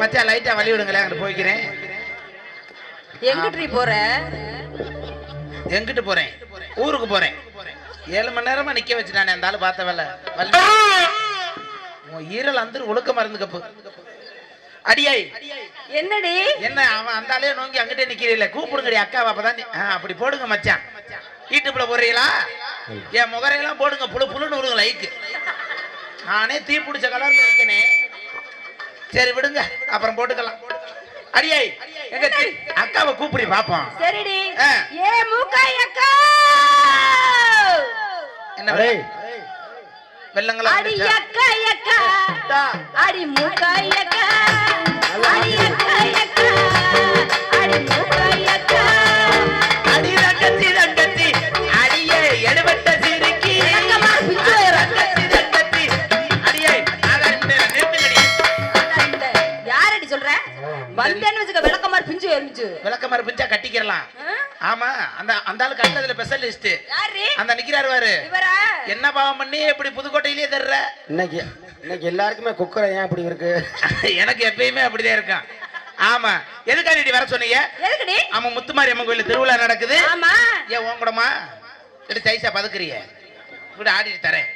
மச்சான் லைட்டா வழி விடுங்களேன் அங்கிட்டு போய்க்கிறேன். எங்கிட்டு போற? எங்கிட்டு போறேன்? ஊருக்கு போறேன். ஏழு மணி நேரமா நிக்க வச்சுட்டானே அந்த ஆளு பார்த்த வேலை. உன் ஈரல் அந்த ஒழுக்க மருந்து கப்பு. அடியாய். என்னடி? என்ன அவன் அந்த ஆளே நோங்கி அங்கிட்டே நிக்கிறீல்ல? கூப்பிடுங்கடி அக்காவை அப்பதான் அப்படி போடுங்க மச்சான். யூடியூப்ல போடுறீங்களா? என் முகரையெல்லாம் போடுங்க புழு புழுன்னு விடுங்க லைக்கு நானே தீ பிடிச்ச கலர்ல இருக்கேனே. சரி விடுங்க. அப்புறம் போட்டுக்கலாம். அடியாய் எங்க அக்காவை கூப்பிடி பாப்போம். சரிடி. ஏ மூக்காய் அக்கா! என்ன வெள்ளங்களா அடி? அக்கா அக்கா. அடி. மூக்காய் அக்கா. அடி அக்கா அக்கா. அடி மூக்காய் அக்கா. அந்த அந்த ஆளு கட்டதுல ஸ்பெஷலிஸ்ட் யாரு? அந்த நிக்கிறாரு இவரா? என்ன பாவம் பண்ணி இப்படி புதுக்கோட்டையிலேயே தர்ற? இன்னைக்கு இன்னைக்கு எல்லாருக்குமே குக்கரை ஏன் இப்படி இருக்கு? எனக்கு எப்பயுமே அப்படிதான் இருக்கான் ஆமா. எதுக்காக நீ வர சொன்னீங்க? எதுக்குடி? ஆமா முத்துமாரி அம்மன் கோயில்ல திருவிழா நடக்குது. ஆமா. ஏன் உன் கூடமா? ஐசா பதுக்குறிய. இப்படி ஆடிட்டு தரேன்.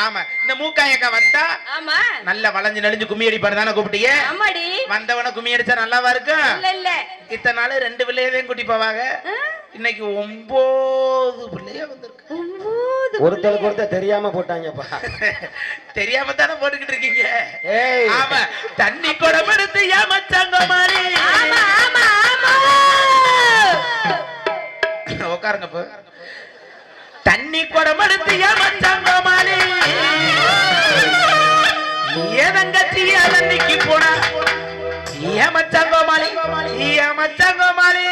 ஆமா. இந்த மூக்காயக்கா வந்தா ஆமா. நல்லா வளைஞ்சு நெளிஞ்சு கும்மி அடிப்பாரு தானே கூப்பிட்டீங்க ஆமாடி. வந்தவன கும்மி அடிச்சா நல்லாவா இருக்கும் இல்ல இல்ல. இத்தனை நாள் ரெண்டு பிள்ளையதையும் கூட்டி போவாங்க? இன்னைக்கு ஒன்பது பிள்ளைய வந்திருக்கு. ஒருத்தருக்கு ஒருத்தர் தெரியாம போட்டாங்கப்பா. தெரியாம தானே போட்டுக்கிட்டு இருக்கீங்க? ஏய். ஆமா. தண்ணி குடம் எடுத்து ஏமாச்சாங்க மாதிரி? ஆமா ஆமா ஆமா. உட்காருங்க இப்போ நீ கொடமெடுத்திய மச்சங்கமாலி. ஏதங்கச்சி அதன்னைக்கு போனா? ஏ மச்சங்கோமாலி? ஏ மச்சங்கோமாலி?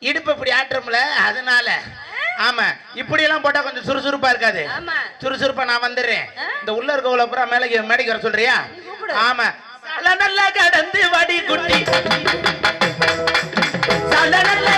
இடுப்பு இப்படி ஆட்டுறோம்ல அதனால. ஆமா இப்படி எல்லாம் போட்டா கொஞ்சம் சுறுசுறுப்பா இருக்காது. சுறுசுறுப்பா நான் வந்துடுறேன்? இந்த உள்ள இருக்கவள பூரா மேலே மேடைக்கு வர சொல்றியா. ஆமா. சல நல்லா கடந்து வடி குட்டி சல நல்லா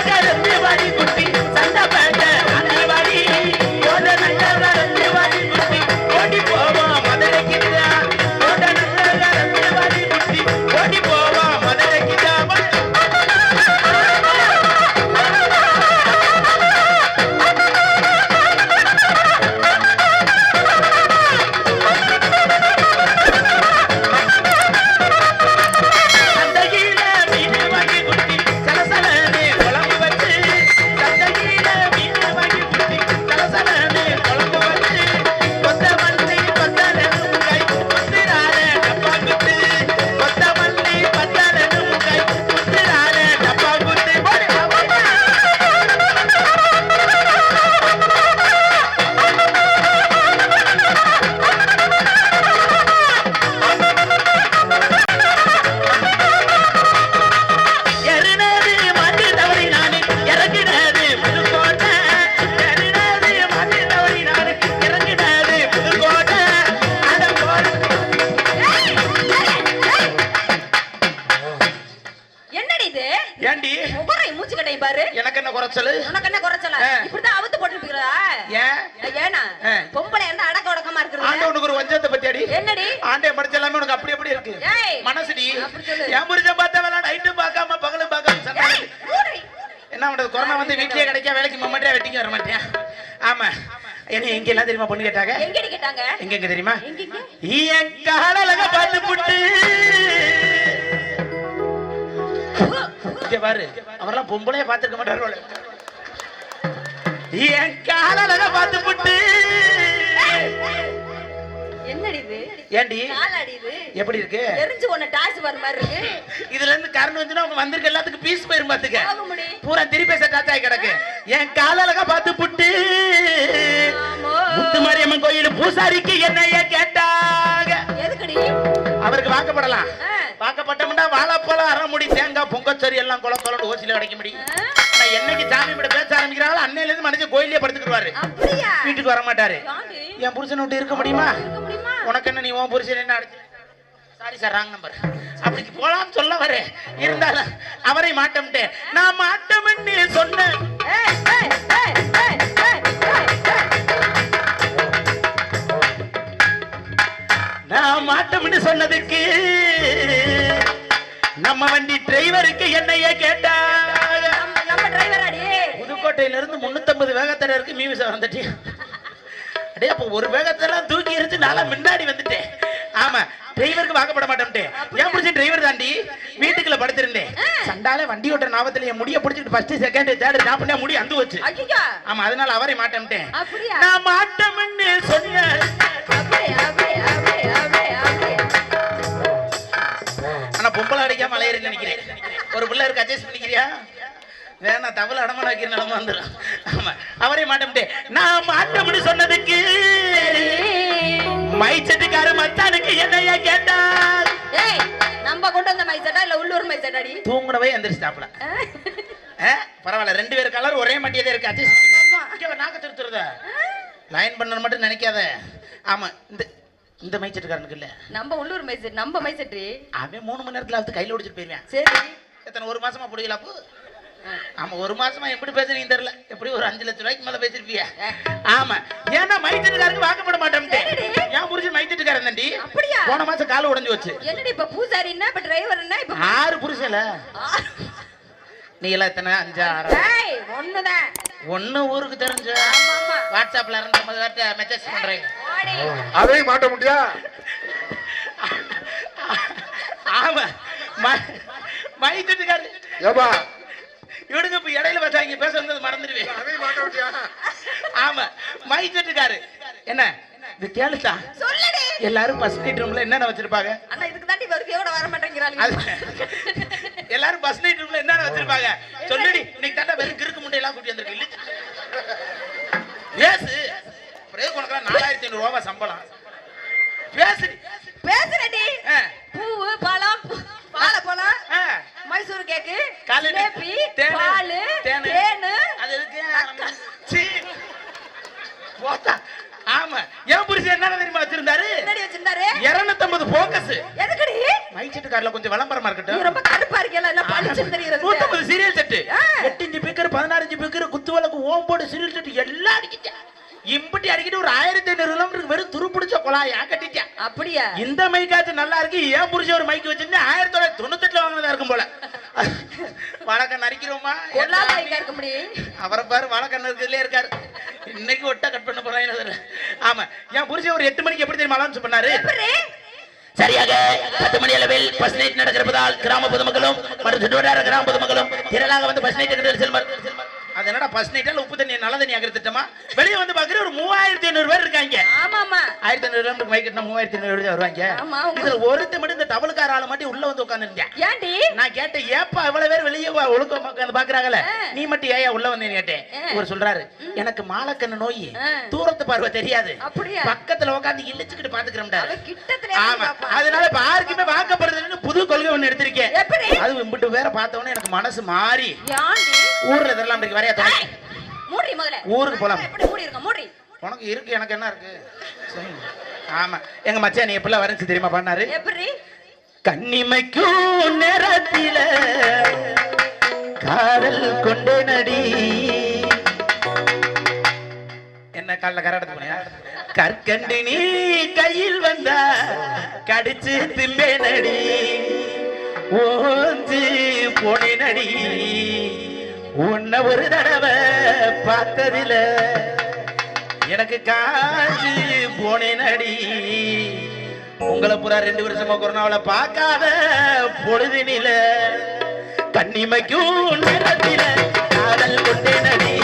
எனக்கு என்ன குறைச்சல்? உனக்கு என்ன குறைச்சல. இப்படிதான் அவுத்து போட்டுருப்பீங்களா? ஏன்? ஏனா. பொம்பளை என்ன அடக்க ஒடக்கமா இருக்குது ஆண்டவனுக்கு ஒரு வஞ்சத்தை பத்தி அடி என்னடி? ஆண்டே படிச்ச எல்லாமே உனக்கு அப்படி அப்படி இருக்கு. மனசுடி. என் புரிஞ்ச பார்த்தா வேலை நைட்டும் பார்க்காம பகலும் பார்க்காம. என்ன பண்றது கொரோனா வந்து வீட்லயே கிடைக்க வேலைக்கு மம்மட்டியா வெட்டிங்க வர மாட்டேன் ஆமா. என்ன எங்க எல்லாம் தெரியுமா பொண்ணு கேட்டாங்க? எங்கடி கேட்டாங்க? எங்க எங்க தெரியுமா? என் காலழக பார்த்து புட்டு. இங்க பாரு. அவரெல்லாம் பொம்பளைய பார்த்திருக்க மாட்டாரு போல. என் காலழக பார்த்து புட்டு. என்னடி இது? ஏண்டி? காலாடி இது. எப்படி இருக்கு? எரிஞ்சு ஒண்ணு டாஸ் வர மாதிரி இருக்கு. இதுல இருந்து கரண்ட் வந்திருக்க எல்லாத்துக்கும் பீஸ் போயிரும் பாத்துக்க. பூரா திருப்பி செட்டாச்சாய் கிடக்கு. என் காலழக பார்த்து புட்டு. ஆமோ. முத்து மாரியம்மன் கோயில் பூசாரிக்கு என்னைய கேட்டாங்க. எதுக்குடி? அவருக்கு வாக்கப்படலாம். ஆ. வாக்கப்பட்டோம்னா வாழைப்பழம் அரைமுடி தேங்காய் பொங்கச்சரி எல்லாம் குளம் ஓசில கிடைக்க முடியும்? ஆனா என்னைக்கு சாமி கூட பேச ஆரம்பிக்கிறாங்களோ அன்னையில இருந்து மனுஷன் கோயிலே படுத்துக்கிடுவாரு. வீட்டுக்கு வர மாட்டாரு? என் புருஷனை விட்டு இருக்க முடியுமா? உனக்கு என்ன நீ உன் புருஷன் என்ன அடிச்சு? சாரி சார் ராங் நம்பர் அப்படி போலாம் சொல்ல வரேன் இருந்தாலும் அவரை மாட்டம்ட்டேன். நான் மாட்டம்னு சொன்னேன். நான் மாட்டம்னு சொன்னதுக்கு நம்ம வண்டி டிரைவருக்கு என்னைய அடி புதுக்கோட்டையில இருந்து முன்னூத்தம்பது வேகத்துல இருக்கு மீமிச வந்துட்டு. அடே அப்ப ஒரு வேகத்துல தூக்கி எரிச்சு நாளா முன்னாடி வந்துட்டேன். ஆமா டிரைவருக்கு வாக்கப்பட மாட்டேன்ட்டேன் ஏன் பிடிச்ச டிரைவர் தாண்டி வீட்டுக்குள்ள படுத்திருந்தேன். சண்டால வண்டி ஓட்டுற நாவத்துல என் முடிய பிடிச்சிட்டு ஃபர்ஸ்ட் செகண்ட் தேர்ட் பண்ண முடி அந்து வச்சு ஆமா அதனால அவரை அப்படியா? நான் மாட்டேன்னு சொன்னேன். பொம்பளை அடிக்காம அலையறேன்னு நினைக்கிறேன். ஒரு பிள்ளை இருக்கு அட்ஜஸ்ட் பண்ணிக்கிறியா? வேணா தவளை அடமான வைக்கிற நிலம வந்துடும். ஆமா அவரே மாட்டேன்ட்டேன் நான் மாட்டேன்னு சொன்னதுக்கு மைச்சட்டுக்கார மச்சானுக்கு என்னையா கேட்டார் ஏய் நம்ம கொண்டு வந்த மைசட்டா இல்ல உள்ளூர் மைசட்டாடி தூங்குனவே எந்திரிச்சிட்டாப்ல பரவாயில்ல ரெண்டு பேர் கலர் ஒரே மட்டியதே இருக்கு அட்ஜஸ்ட் நாக்க திருத்துறத. லைன் பண்ணணும் மட்டும் நினைக்காத. ஆமா இந்த இந்த மைச்சட்டுக்காரனுக்கு இல்ல நம்ம உள்ளூர் மைசட் நம்ம மைசட்ரி அவன் மூணு மணி நேரத்துல வந்து கையில ஓடிச்சிட்டு போயிருவேன். சரி. எத்தனை ஒரு மாசமா பிடிக்கல அப்போ? ஆமா ஒரு மாசமா எப்படி பேசுறீங்க தெரியல. எப்படி ஒரு அஞ்சு லட்சம் ரூபாய்க்கு மேல பேசிருப்பியா? ஆமா. ஏன்னா மைத்தட்டுக்காரருக்கு வாக்கப்பட மாட்டேன். ஏன் புரிஞ்சு மைத்தட்டுக்காரன் தாண்டி? அப்படியா? போன மாசம் கால் உடைஞ்சு வச்சு என்னடி இப்ப பூசாரி என்ன? இப்ப டிரைவர் என்ன? இப்ப ஆறு புருஷல ஆ- நீ எல்லாம் எத்தனை? அஞ்சு ஆறு? ஏய் ஒண்ணுதான். ஒண்ணு ஊருக்கு தெரிஞ்ச. வாட்ஸ்அப்ல இருந்து ஐம்பது பேர்ட்ட மெசேஜ் பண்றேன் ஓடி. அதையும் மாட்ட முடியா? ஆமா. மைத்தட்டுக்காரு ஏப்பா? இவனுங்க இப்ப இடையில பேச வந்தது மறந்துடுவேன். அதையும் மாட்ட முடியா? ஆமா. மைத்தட்டுக்காரு என்ன? இது கேளுதா சொல்லுடி. எல்லாரும் ஃபர்ஸ்ட் நைட் ரூம்ல என்னென்ன வச்சிருப்பாங்க? அண்ணா இதுக்கு தாண்டி வர மாட்டேங்கிறாங்க எல்லாரும் ஃபர்ஸ்ட் நைட் வச்சிருப்பாங்க. சொல்லுடி இன்னைக்கு தாண்டா வெறும் கிறுக்கு முண்டை எல்லாம் கூட்டி வந்திருக்கு. இல்ல. பேசு. பிரேக் உனக்கு நாலாயிரத்தி ஐநூறு ரூபா சம்பளம். பேசுடி. பேசுறடி பூவு பழம் வாழைப்பழம் ஆ. மைசூர் கேக்கு தேனு, பால் தேனு. அது இருக்கு. போத்தா. ஆமா. ஏன் புருஷன் என்ன தெரியுமா வச்சிருந்தாரு? என்னடி வச்சிருந்தாரு? இருநூத்தம்பது போக்கஸ் மைச்சட்டுக்காரில் கொஞ்சம் விளம்பரமா இருக்கட்டும். ரொம்ப கருப்பா இருக்கல என்ன பளிச்சு தெரியுறது. நூத்தம்பது சீரியல் செட்டு. எட்டு இஞ்சு பிக்கர் பதினாறு பிக்கர் குத்து விளக்கு ஓம்போடு சீரியல் செட்டு எல்லாம் அடிக்கிட்டேன். இம்பட்டி அடிக்கிட்டு ஒரு ஆயிரத்தி ஐநூறு கிலோமீட்டருக்கு வெறும் துரு பிடிச்ச குழாயா கட்டிட்டேன். அப்படியா? இந்த மைக்காச்சும் நல்லா இருக்கு. ஏன் புரிஞ்ச ஒரு மைக் வச்சிருந்தேன் ஆயிரத்தி தொள்ளாயிரத்தி தொண்ணூத்தெட்டுல வாங்கினதா இருக்கும் போல. வழக்கம் முடியும் அவரை பாரு வழக்கம் இருக்கிறதுலே இருக்காரு. இன்னைக்கு ஒட்டா கட் பண்ண போறாங்க. ஆமா. என் புரிஞ்ச ஒரு எட்டு மணிக்கு எப்படி தெரியுமா அலௌன்ஸ் பண்ணாரு? சரியாக பத்து மணி அளவில் பஸ் நைட் நடக்கிறதால் கிராம பொதுமக்களும் மற்றும் சுற்றுவட்டார கிராம பொதுமக்களும் திரளாக வந்து பஸ் நைட் செல்வர் அது என்னடா பஸ் நைட்டால உப்பு தண்ணி நல்ல தண்ணி ஆகிற திட்டமா வெளியே வந்து பாக்குற ஒரு மூவாயிரத்தி ஐநூறு பேர் இருக்காங்க. ஆமா ஆமா ஆயிரத்தி ஐநூறு மைக் கட்டினா மூவாயிரத்தி ஐநூறு பேர் வருவாங்க. இதுல ஒருத்த மட்டும் இந்த டபுள்கார ஆளை மட்டும் உள்ள வந்து உட்காந்துருந்தேன் ஏன்டி? நான் கேட்டேன் ஏப்பா இவ்வளவு பேர் வெளியே ஒழுக்கம் உட்காந்து பாக்குறாங்கல்ல. நீ மட்டும் ஏயா உள்ள வந்தேன்னு கேட்டேன். இவர் சொல்றாரு எனக்கு மாலக்கண்ணு நோய். தூரத்து பார்வை தெரியாது? பக்கத்துல உட்காந்து இழுச்சுக்கிட்டு பாத்துக்கிறோம்டா. ஆமா. அதனால இப்ப யாருக்குமே வாக்கப்படுறதுன்னு புது கொள்கை ஒண்ணு எடுத்திருக்கேன்? அது இம்பிட்டு வேற பார்த்தவொடனே எனக்கு மனசு மாறி ஊர்ல இதெல்லாம் இருக்கு. வரையா தோணி மூடி முதல்ல. ஊருக்கு போலாம். எப்படி மூடி இருக்க மூடி உனக்கு இருக்கு எனக்கு என்ன இருக்கு. ஆமா. எங்க மச்சான் நீ எப்படிலாம் வரஞ்சு தெரியுமா பண்ணாரு எப்படி? கண்ணிமைக்கும் நேரத்தில காதல் கொண்டே நடி. என்ன காலில் கரடத்து போனியா? கற்கண்டு நீ கையில் வந்தா கடிச்சு திம்பே நடி. ஓஞ்சு போனே நடி. உன்னை ஒரு தடவை பார்த்ததில்ல. எனக்கு காஞ்சி போனேன் அடி உங்களை பூரா ரெண்டு வருஷமா கொரோனாவில பார்க்காத பொழுதினில. கண்ணிமைக்கும் நேரத்தில காதல் கொண்டேன் அடி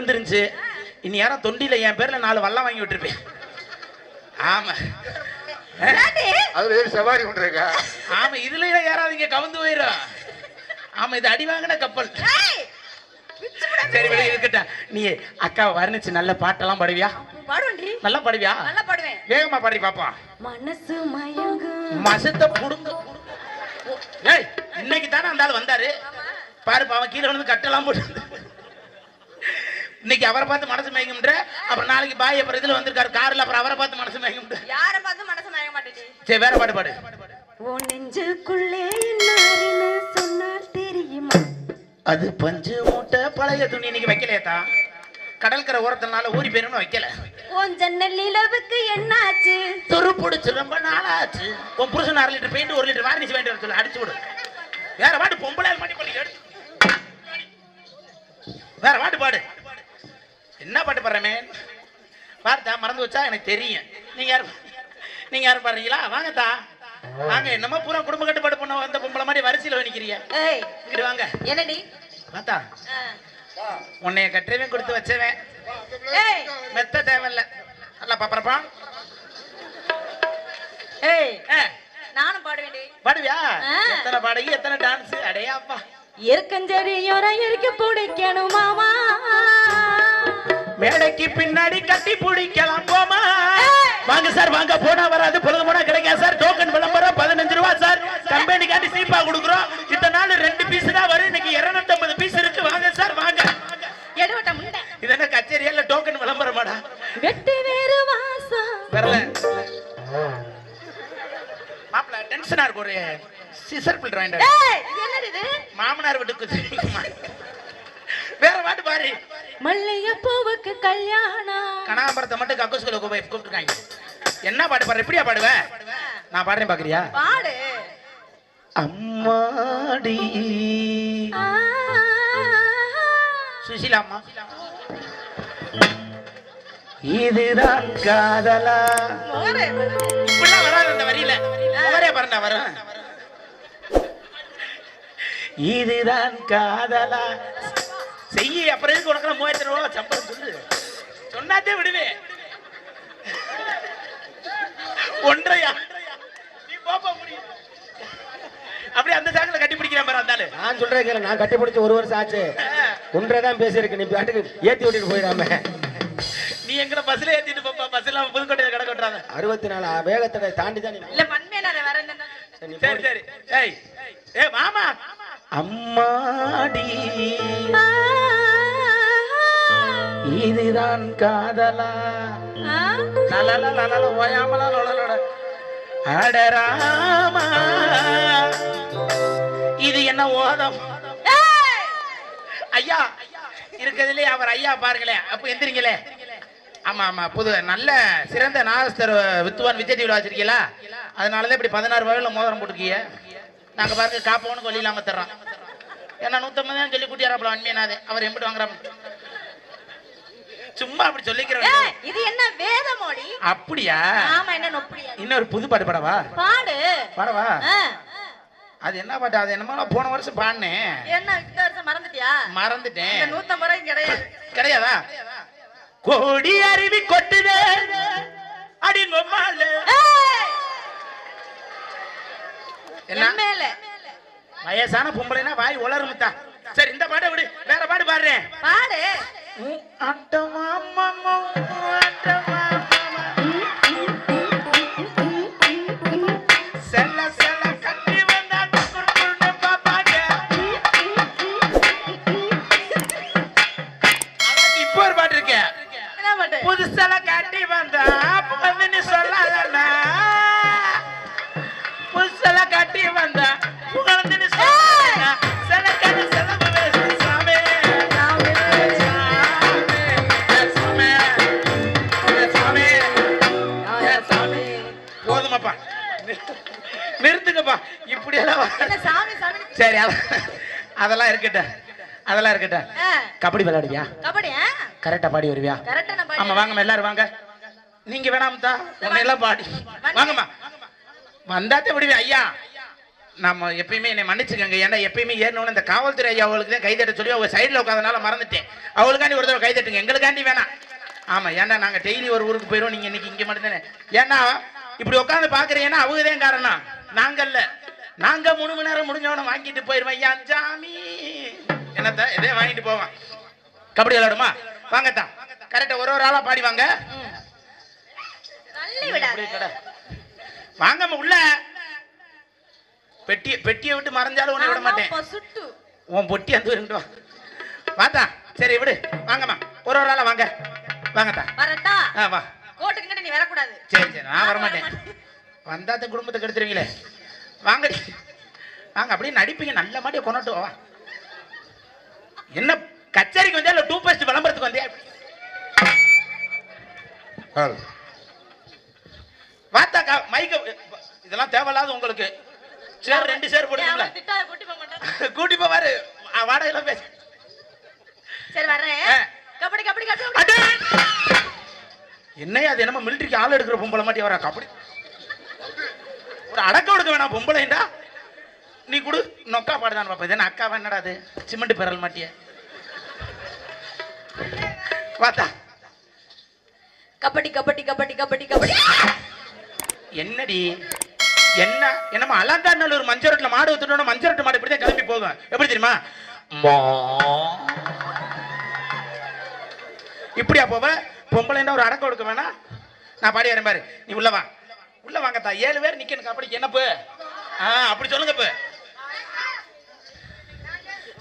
இருந்துருந்துச்சு. இனி யாரும் தொண்டில என் பேர்ல நாலு வல்லம் வாங்கி விட்டுருப்பேன். ஆமா? அதுல சவாரி பண்றீங்க ஆமா இதுல யாராவது கவுந்து போயிடும் ஆமா இது அடி வாங்கின கப்பல். ஏய், பிச்சு விட சரி விடு இருக்கட்டும். நீ அக்காவை வர்ணிச்சு நல்ல பாட்டெல்லாம் பாடுவியா? நல்லா பாடுவியா? நல்லா பாடுவேன். வேகமா பாடி பாப்பா. மனசு மயங்கும் மசத்தை புடுங்க. ஏய் இன்னைக்கு தானே அந்த ஆள் வந்தாரு? பாரு அவன் கீழே வந்து கட்டெல்லாம் போட்டு இன்னைக்கு அவரை பார்த்து மனசு மயங்கும்ன்ற அப்புறம் நாளைக்கு பாய் அப்புறம் இதுல வந்திருக்காரு கார்ல அப்புறம் அவரை பார்த்து மனசு மயங்கும்ன்ற யார பார்த்து மனசு மயங்க மாட்டேடி சரி வேற பாட்டு பாடு. உன் நெஞ்சுக்குள்ளே இன்னாருன்னு சொன்னால் தெரியுமா? அது பஞ்சு மூட்டை பழைய துணி இன்னைக்கு வைக்கலையேத்தா? கடற்கரை ஓரத்தினால ஊறி போயிரும்னு வைக்கல. உன் ஜன்னல் நிலவுக்கு என்னாச்சு? துரு பிடிச்சு ரொம்ப நாளாச்சு. உன் புருஷன் அரை லிட்டர் பெயிண்ட் ஒரு லிட்டர் வார்னிஷ் வேண்டி வர சொல்லு அடிச்சு விடு. வேற பாட்டு பொம்பளை மாட்டி பண்ணி வேற பாட்டு பாடு. என்ன பாட்டு பாடுறமே? பாருத்தா மறந்து வச்சா எனக்கு தெரியும். நீங்க யாரு நீங்க யாரும் பாடுறீங்களா? வாங்கத்தா. வாங்க என்னமோ பூரா குடும்ப கட்டுப்பாடு பண்ண வந்த பொம்பளை மாதிரி வரிசையில் நிக்கிறீங்க. ஏய் இங்கிட்டு வாங்க. என்னடி? பார்த்தா. உன்னைய கட்டுறவன் கொடுத்து வச்சவன். ஏய். மெத்த தேவையில்ல. நல்லா பாப்பறப்பா. ஏய் நானும் பாடுவேன்டி. பாடுவியா. எத்தனை பாடகி எத்தனை டான்ஸ்? அடையாப்பா. இருக்கஞ்செறியோரை இருக்க பிடிக்கணும் மாமா மேடைக்கு பின்னாடி கட்டி பிடிக்கலாம் போமா. வாங்க சார் வாங்க. போனா வராது பொழுது போனா கிடைக்காது சார். டோக்கன் விளம்பரம் பதினஞ்சு ரூபா சார். கம்பெனி காட்டி சீப்பா கொடுக்குறோம். இத்தனை நாள் ரெண்டு பீஸ் தான் வரும். இன்னைக்கு இருநூத்தம்பது பீஸ் இருக்கு. வாங்க சார் வாங்க. இது என்ன கச்சேரியா? இல்ல டோக்கன் விளம்பரமாடா. வெட்டி வேறு வாசம் வரல. மாப்பிள்ள டென்ஷனா இருக்கு ஒரு. சிசர் பில் மாமனார் வீட்டுக்கு வேற பாட்டு பாரு. மல்லிகைப்பூவுக்கு கல்யாணம். கனாபரத்தை மட்டும் கக்கூஸ்குள்ள போய் கூப்பிட்டுருக்காங்க. என்ன பாட்டு பாடுற? எப்படியா பாடுவ? நான் பாடுறேன் பாக்குறியா? பாடு. அம்மாடி. ஆ. சுஷீலா அம்மா இதுதான் காதலா. இப்படிலாம் வராது அந்த வரியில. முகரே பாருண்டா வரும். இதுதான் காதலா. செய்ய அப்புறம் எதுக்கு உனக்கு மூவாயிரத்தி ரூபா சம்பளம் சொல்லு? சொன்னாத்தே விடுவேன் ஒன்றையா? நீ பாப்பா முடியும் அப்படியே அந்த சாக்கில் கட்டி பிடிக்கிறேன் பாரு அந்த நான் சொல்றேன் கேளு நான் கட்டி பிடிச்ச ஒரு வருஷம் ஆச்சு. ஒன்றரை தான் பேசியிருக்கு நீ பாட்டுக்கு ஏத்தி விட்டுட்டு போயிடாம. நீ எங்கட பஸ்ல ஏத்திட்டு போப்பா பஸ்ல புதுக்கோட்டையில கடை கட்டுறாங்க அறுபத்தி நாலு வேகத்தடை தாண்டி தான் இல்ல பண்மையான வேற என்ன சரி. சரி ஏய் ஏ மாமா. அம்மாடி. இதுதான் காதலா. லலல லலல ஓயாமலா லொலலொட. அடராமா இது என்ன ஓதம். ஐயா இருக்கிறதுலே அவர் ஐயா பாருங்களேன் அப்ப எந்திரிங்களே. ஆமா ஆமா புது நல்ல சிறந்த நாகஸ்தர் வித்துவான் விஜய் டிவில வச்சிருக்கீங்களா? அதனாலதான் இப்படி பதினாறு வகையில மோதிரம் போட்டுருக்கீங்க. நாங்க பாருங்க காப்பவனுக்கு வழி இல்லாம தர்றோம் ஏன்னா நூத்தம்பது தான் சொல்லி கூட்டியாராப்ல அன்மையனாது அவர் எம்பிட்டு வாங்குறாங்க சும்மா அப்படி சொல்லிக்கிறேன் இது என்ன வேதமோடி அப்படியா? ஆமா என்ன நொப்படியா இன்னொரு புது பாட்டு பாடவா? பாடு. பாடவா. அது என்ன பாட்டு? அது என்னமோ போன வருஷம் பாடினேன். என்ன இந்த வருஷம் மறந்துட்டியா? மறந்துட்டேன். நூத்தம்பது ரூபாய்க்கு கிடையாது. கிடையாதா? கோடி அருவி கொட்டுதே. அடிங்கம்மால ஏய். என்ன? என் மேல. வயசான பொம்பளைனா வாய் உளருமுத்தா சரி இந்த பாட்டை விடு. வேற பாட்டு பாடுறேன். பாடு. ஆட்டமா மாமா ஆட்டமா சரி அத- அதெல்லாம் இருக்கட்டும். அதெல்லாம் இருக்கட்டும். கபடி விளையாடுவியா? கபடி கரெக்டா பாடி வருவியா? ஆமா வாங்கம்மா எல்லாரும் வாங்க. நீங்க வேணாம்தா உன்னை எல்லாம் பாடி. வாங்கம்மா. வந்தாத்தே விடுவே ஐயா? நம்ம எப்பயுமே என்னை மன்னிச்சுக்கோங்க. ஏன்னா எப்பயுமே ஏறணும்னு இந்த காவல்துறை ஐயா அவளுக்கு தான் கைதட்ட சொல்லி அவங்க சைடில் உட்காந்தனால மறந்துட்டேன். அவளுக்காண்டி ஒரு தடவை கைதட்டுங்க. எங்களுக்காண்டி வேணாம். ஆமா ஏன்னா நாங்க டெய்லி ஒரு ஊருக்கு போயிடுவோம் நீங்க இன்னைக்கு இங்க மட்டும் தானே ஏன்னா இப்படி உட்காந்து பாக்குறீங்கன்னா அவங்க தான் காரணம். நாங்கல்ல. நாங்க மூணு மணி நேரம் முடிஞ்சவன வாங்கிட்டு போயிருவோம். ஐயா சாமி என்னத்த? இதே வாங்கிட்டு போவான். கபடி விளையாடுமா? வாங்கத்தான் கரெக்டா ஒரு ஒரு ஆளா பாடி வாங்க. வாங்கம்மா உள்ள. பெட்டிய பெட்டியை விட்டு மறைஞ்சாலும் உன்னை விட மாட்டேன். உன் பொட்டி அந்த இருந்துட்டு வா. வாத்தா சரி விடு. வாங்கம்மா. ஒரு ஒரு ஆளா வாங்க. வாங்கத்தா. வரட்டா. ஆ வா. கோட்டுக்கு கிட்ட நீ வரக்கூடாது. சரி சரி நான் வரமாட்டேன். வந்தாத்த குடும்பத்தை கெடுத்துருவீங்களே. வாங்கடி வாங்க அப்படியே நடிப்பீங்க. நல்ல மாட்டிய கொண்டாட்டு வா என்ன கச்சேரிக்கு வந்தியா இல்ல டூ பேஸ்ட் விளம்பரத்துக்கு வந்தியா. வாத்தாக்கா மைக்க இதெல்லாம் தேவையில்லாத உங்களுக்கு. சேர் ரெண்டு சேர் போடுங்களா கூட்டி போவாரு. வாடகைலாம் பேச. சரி வர்றேன். கபடி கபடி கபடி அடே! என்னையா அது என்னமோ மிலிட்டரிக்கு ஆள் எடுக்கிற பொம்பளை மாட்டி வரா அப்படி ஒரு அடக்கம் எடுக்க வேணாம் பொம்பளைண்டா. நீ குடு நொக்கா பாடுதான் பாப்பா. இது என்ன அக்காவா என்னடா அது சிமெண்ட் பெறல் மாட்டிய. வாத்தா. கபடி கபடி கபடி கபடி கபடி. என்னடி? என்ன? என்னமா அலங்காநல்லூர் மஞ்சள் ரோட்ல மாடு ஊத்துட்டோம் மஞ்சள் ரோட்டு மாடு இப்படிதான் கிளம்பி போகும். எப்படி தெரியுமா. இப்படியா போவ? பொம்பளைன்னா ஒரு அடக்கம் கொடுக்க வேணாம். நான் பாடி வரேன் பாரு. நீ உள்ள வா. உள்ள வாங்கத்தா. ஏழு பேர் நிக்கணும். கபடிக்கு என்னப்பு? ஆ அப்படி சொல்லுங்க இப்ப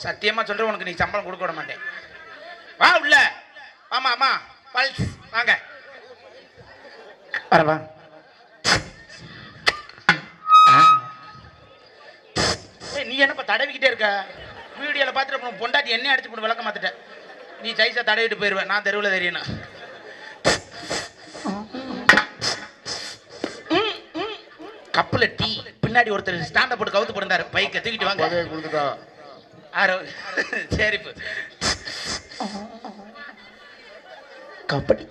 சத்தியமா சொல்றேன் உனக்கு நீ சம்பளம் கொடுக்க விட மாட்டேன். வா உள்ள. ஆமா ஆமா பல்ஸ். வாங்க. வரவா. ஏய், நீ என்னப்பா தடவிக்கிட்டே இருக்க? வீடியோல பார்த்துட்டு பொண்டாட்டி என்ன அடிச்சு போட்டு விளக்க மாத்துட்ட. நீ சைஸா தடவிட்டு போயிருவேன் நான் தெருவில் தெரியணும். கப்பல டீ பின்னாடி ஒருத்தர் ஸ்டாண்ட போட்டு கவுத்து போடுந்தாரு பைக்கை தூக்கிட்டு வாங்க. ஆரோ சரி. கபடி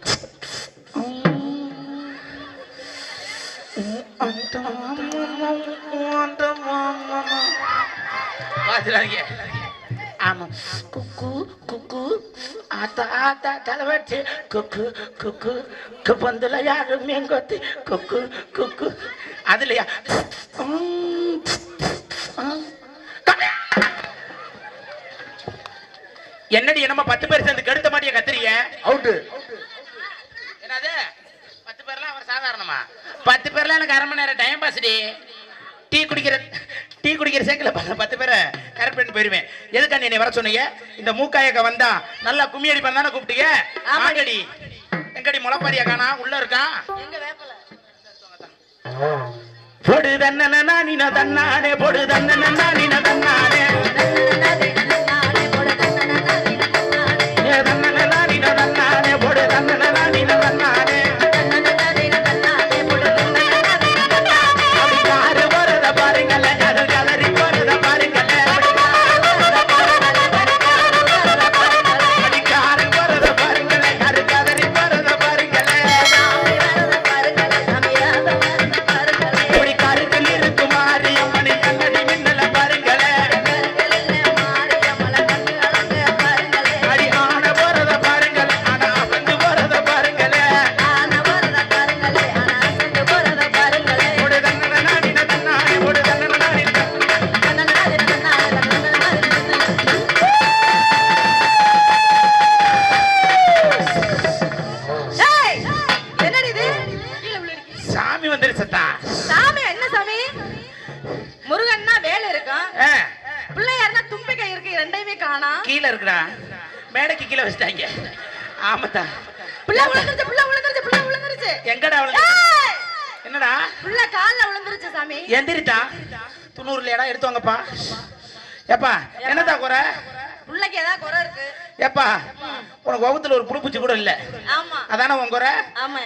பாத்துறாங்க ஆமா. குக்கு குக்கு ஆத்தா ஆத்தா தலைவச்சு. குக்கு குக்கு குப்பந்துல யாரும் மேங்கொத்தி குக்கு குக்கு. அதுலயா? உம். கபடி. என்னடி என்னமா பத்து பேர் சேர்ந்து கெடுத்த மாட்டிய கத்துறீங்க? அவுட்டு என்னது? பத்து பேர்லாம் அவர் சாதாரணமா? பத்து பேர்லாம் எனக்கு அரை மணி நேரம் டைம் பாஸ்டி டீ. குடிக்கிற டீ குடிக்கிற சேர்க்கல பத்து பேரை கரெக்ட் பண்ணி போயிருவேன். எதுக்காண்டி என்னை வர சொன்னீங்க? இந்த மூக்காயக்க வந்தா நல்லா கும்மி அடிப்பான் தானே கூப்பிட்டீங்க? ஆமாடி. எங்கடி முளப்பாரியா காணா உள்ள இருக்கா? எங்க வேப்பல பொடு தன்னனா நீன தன்னானே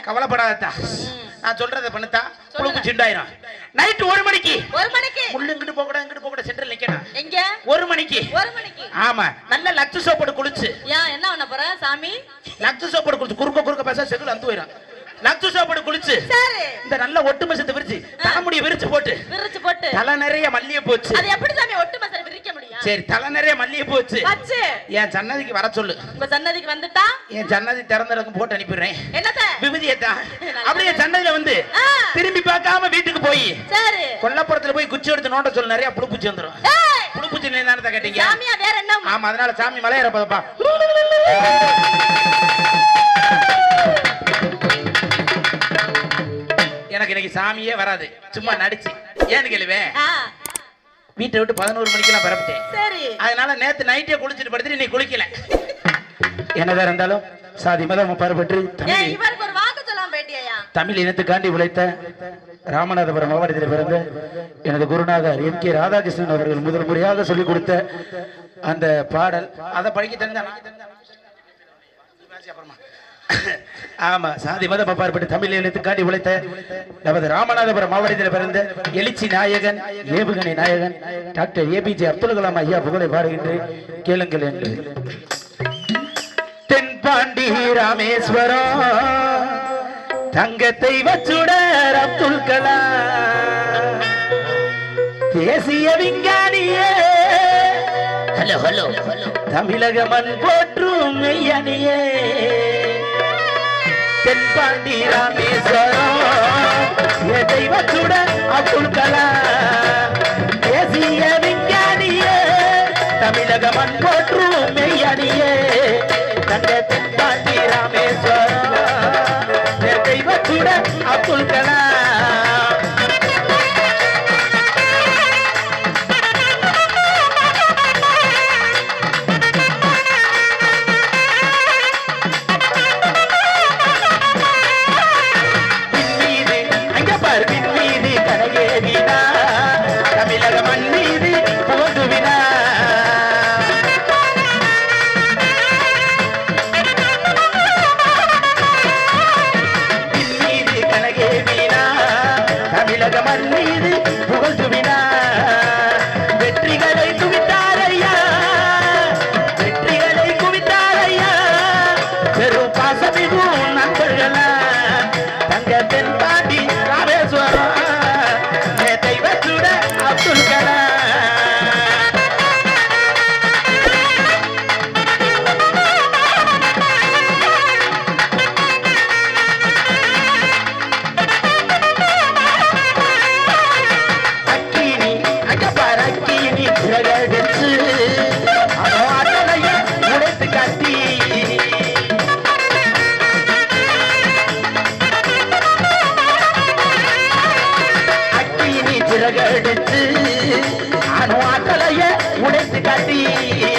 கவலைப்படாதத்தா. நான் சொல்றத பண்ணுத்தா புழுப்பூச்சி உண்டாயிரும் நைட்டு ஒரு மணிக்கு. ஒரு மணிக்கு. முள்ளு இங்கிட்டு போக கூட இங்கிட்டு போக கூட சென்டர் நிக்கணும். எங்க? ஒரு மணிக்கு. ஒரு மணிக்கு. ஆமா. நல்ல லக்ஸ் சோப்போடு குளிச்சு. ஏன் என்ன பண்ண போற சாமி? லக்ஸ் சோப்போடு குளிச்சு குறுக்க குறுக்க பேச செகுல வந்து போயிடும் லக்ஸ் சோப்போடு குளிச்சு. சரி. இந்த நல்ல ஒட்டு மசத்தை விரிச்சு தலைமுடிய விரிச்சு போட்டு. விரிச்சு போட்டு. தலை நிறைய மல்லிகை போச்சு. அது எப்படி சாமி ஒட்டு மசாலா விரிக்க முடியும்? சரி தலை நிறைய மல்லிகை போச்சு. வச்சு. என் சன்னதிக்கு வர சொல்லு. உங்க சன்னதிக்கு வந்துட்டா? என் சன்னதி திறந்திருக்கும் போட்டு அனுப்பிடுறேன். என்னத்த விபதியத்தா அப்படியே சன்னதியில வந்து. திரும்பி பார்க்காம வீட்டுக்கு போய். சரி. கொல்லப்புறத்துல போய் குச்சி எடுத்து நோண்ட சொல்லு நிறைய புழுப்பூச்சி வந்துடும்! புழுப்பூச்சி தானே கேட்டீங்க. சாமியா வேற என்ன? ஆமா அதனால சாமி மலையேற போதப்பா. எனக்கு இன்னைக்கு சாமியே வராது. சும்மா நடிச்சு. ஏன்னு கேளுவேன் ஆ, வீட்டை விட்டு பதினோரு மணிக்கெல்லாம் பரப்பிட்டேன். சரி. அதனால நேத்து நைட்டே குளிச்சுட்டு படுத்துட்டு நீ குளிக்கல. என்னதான் இருந்தாலும் சாதி மதம் பரப்பட்டு தமிழ் இவருக்கு ஒரு வாக்கு சொல்லாம பேட்டியா தமிழ் இனத்துக்காண்டி உழைத்த ராமநாதபுரம் மாவட்டத்தில் பிறந்த எனது குருநாதர் எம் கே ராதாகிருஷ்ணன் அவர்கள் முதல் முறையாக சொல்லிக் கொடுத்த அந்த பாடல். அதை படிக்க தெரிஞ்சா ஆமா சாதி மதம் அப்பாற்பட்டு தமிழ் இனத்துக்காண்டி உழைத்த நமது ராமநாதபுரம் மாவட்டத்தில் பிறந்த எழுச்சி நாயகன் ஏவுகணை நாயகன் டாக்டர் ஏபிஜே அப்துல் கலாம் ஐயா புகழை பாடுகின்றேன். கேளுங்கள் என்று. தென்பாண்டி ராமேஸ்வரம் தங்கத்தை வச்சுடர் அப்துல் கலாம். தேசிய விஞ்ஞானியே. Hello hello. தமிழக மண் போற்றும் மெய்யணியே. தென்பாண்டி ராமேஸ்வரம். என் தெய்வத்துடன் அப்துல் கலாம். தேசிய விஞ்ஞானியே தமிழக மண் போற்றும் மெய்யணியே. தங்க தென்பாண்டி ராமேஸ்வரம். தமிழக மண் மீது காட்டி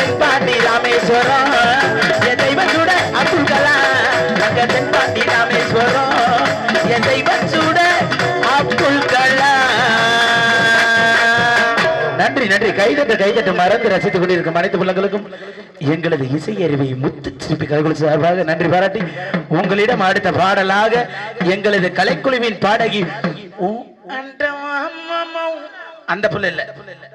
தென்பாண்டி ராமேஸ்வரம். என் தெய்வத்துட அப்துல் கலாம். அங்க தென்பாண்டி ராமேஸ்வரம். தலைவன் சுட அப்துல் கலாம். நன்றி நன்றி. கைதட்ட கைதட்டு மறந்து ரசித்துக் கொண்டிருக்கும் அனைத்து பிள்ளைகளுக்கும் எங்களது இசை அறிவை முத்து சிற்பி கலைக்குழு சார்பாக நன்றி பாராட்டி உங்களிடம் அடுத்த பாடலாக எங்களது கலைக்குழுவின் பாடகி அந்த புள்ள இல்ல.